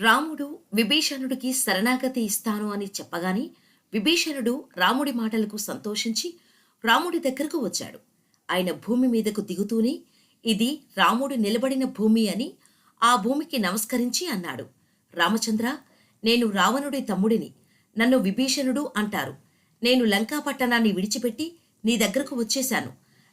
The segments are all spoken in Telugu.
రాముడు విభీషణుడికి శరణాగతి ఇస్తాను అని చెప్పగానే విభీషణుడు రాముడి మాటలకు సంతోషించి రాముడి దగ్గరకు వచ్చాడు. ఆయన భూమి మీదకు దిగుతూనే ఇది రాముడు నిలబడిన భూమి అని ఆ భూమికి నమస్కరించి అన్నాడు. రామచంద్ర నేను రావణుడి తమ్ముడిని నన్ను విభీషణుడు అంటారు. నేను లంకా పట్టణాన్ని విడిచిపెట్టి నీ దగ్గరకు వచ్చేశాను.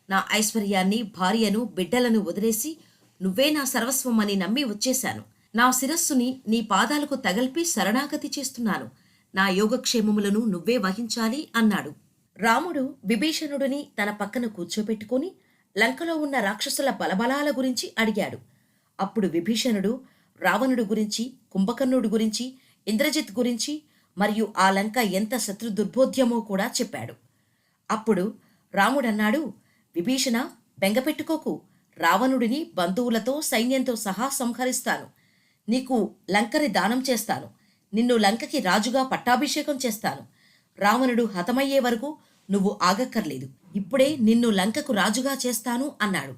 నా ఐశ్వర్యాన్ని భార్యను బిడ్డలను వదిలేసి నువ్వే నా సర్వస్వం అని నమ్మి వచ్చేశాను. నా శిరస్సుని నీ పాదాలకు తగల్పి శరణాగతి చేస్తున్నాను. నా యోగక్షేమములను నువ్వే వహించాలి అన్నాడు. రాముడు విభీషణుడిని తన పక్కన కూర్చోపెట్టుకుని లంకలో ఉన్న రాక్షసుల బలబలాల గురించి అడిగాడు. అప్పుడు విభీషణుడు రావణుడు గురించి కుంభకర్ణుడు గురించి ఇంద్రజిత్ గురించి మరియు ఆ లంక ఎంత శత్రు దుర్బోధ్యమో కూడా చెప్పాడు. అప్పుడు రాముడన్నాడు విభీషణ బెంగపెట్టుకోకు. రావణుడిని బంధువులతో సైన్యంతో సహా సంహరిస్తాను. నీకు లంకని దానం చేస్తాను. నిన్ను లంకకి రాజుగా పట్టాభిషేకం చేస్తాను. రావణుడు హతమయ్యే వరకు నువ్వు ఆగక్కర్లేదు. ఇప్పుడే నిన్ను లంకకు రాజుగా చేస్తాను అన్నాడు.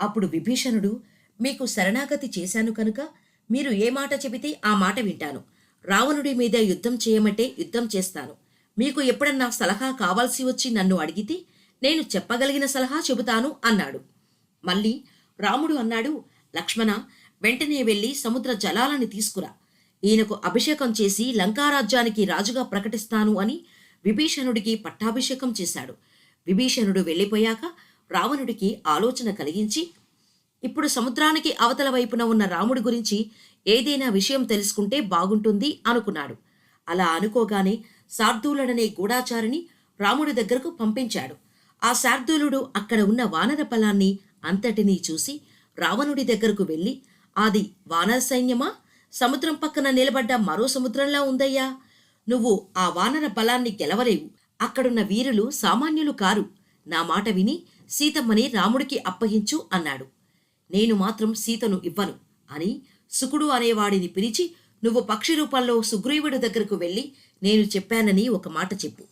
అప్పుడు విభీషణుడు మీకు శరణాగతి చేశాను కనుక మీరు ఏ మాట చెబితే ఆ మాట వింటాను. రావణుడి మీద యుద్ధం చేయమంటే యుద్ధం చేస్తాను. మీకు ఎప్పుడన్నా సలహా కావాల్సి వచ్చి నన్ను అడిగితే నేను చెప్పగలిగిన సలహా చెబుతాను అన్నాడు. మళ్ళీ రాముడు అన్నాడు లక్ష్మణ వెంటనే వెళ్ళి సముద్ర జలాలని తీసుకురా. ఈయనకు అభిషేకం చేసి లంకారాజ్యానికి రాజుగా ప్రకటిస్తాను అని విభీషణుడికి పట్టాభిషేకం చేశాడు. విభీషణుడు వెళ్ళిపోయాక రావణుడికి ఆలోచన కలిగించి ఇప్పుడు సముద్రానికి అవతల వైపున ఉన్న రాముడి గురించి ఏదైనా విషయం తెలుసుకుంటే బాగుంటుంది అనుకున్నాడు. అలా అనుకోగానే శార్దూలడనే గూఢాచారిని రాముడి దగ్గరకు పంపించాడు. ఆ శార్దూలుడు అక్కడ ఉన్న వానర బలాన్ని అంతటినీ చూసి రావణుడి దగ్గరకు వెళ్ళి అది వానర సైన్యమా? సముద్రం పక్కన నిలబడ్డ మరో సముద్రంలా ఉందయ్యా. నువ్వు ఆ వానర బలాన్ని గెలవలేవు. అక్కడున్న వీరులు సామాన్యులు కారు. నా మాట విని సీతమ్మని రాముడికి అప్పగించు అన్నాడు. నేను మాత్రం సీతను ఇవ్వను అని సుకుడు అనేవాడిని పిలిచి నువ్వు పక్షి రూపంలో సుగ్రీవుడి దగ్గరకు వెళ్ళి నేను చెప్పానని ఒక మాట చెప్పు.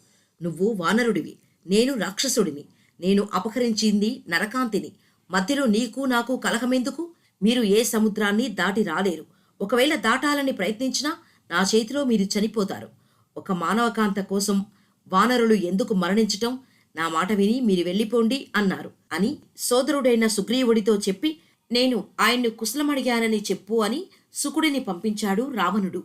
నువ్వు వానరుడివి. నేను రాక్షసుడిని. నేను అపహరించింది నరకాంతిని. మధ్యలో నీకు నాకు కలహమెందుకు? మీరు ఏ సముద్రాన్ని దాటి రాలేరు. ఒకవేళ దాటాలని ప్రయత్నించినా నా చేతిలో మీరు చనిపోతారు. ఒక మానవకాంత కోసం వానరులు ఎందుకు మరణించటం? నా మాట విని మీరు వెళ్ళిపోండి అన్నారు అని సోదరుడైన సుగ్రీవుడితో చెప్పి నేను ఆయన్ను కుశలమడిగానని చెప్పు అని సుకుడిని పంపించాడు రావణుడు.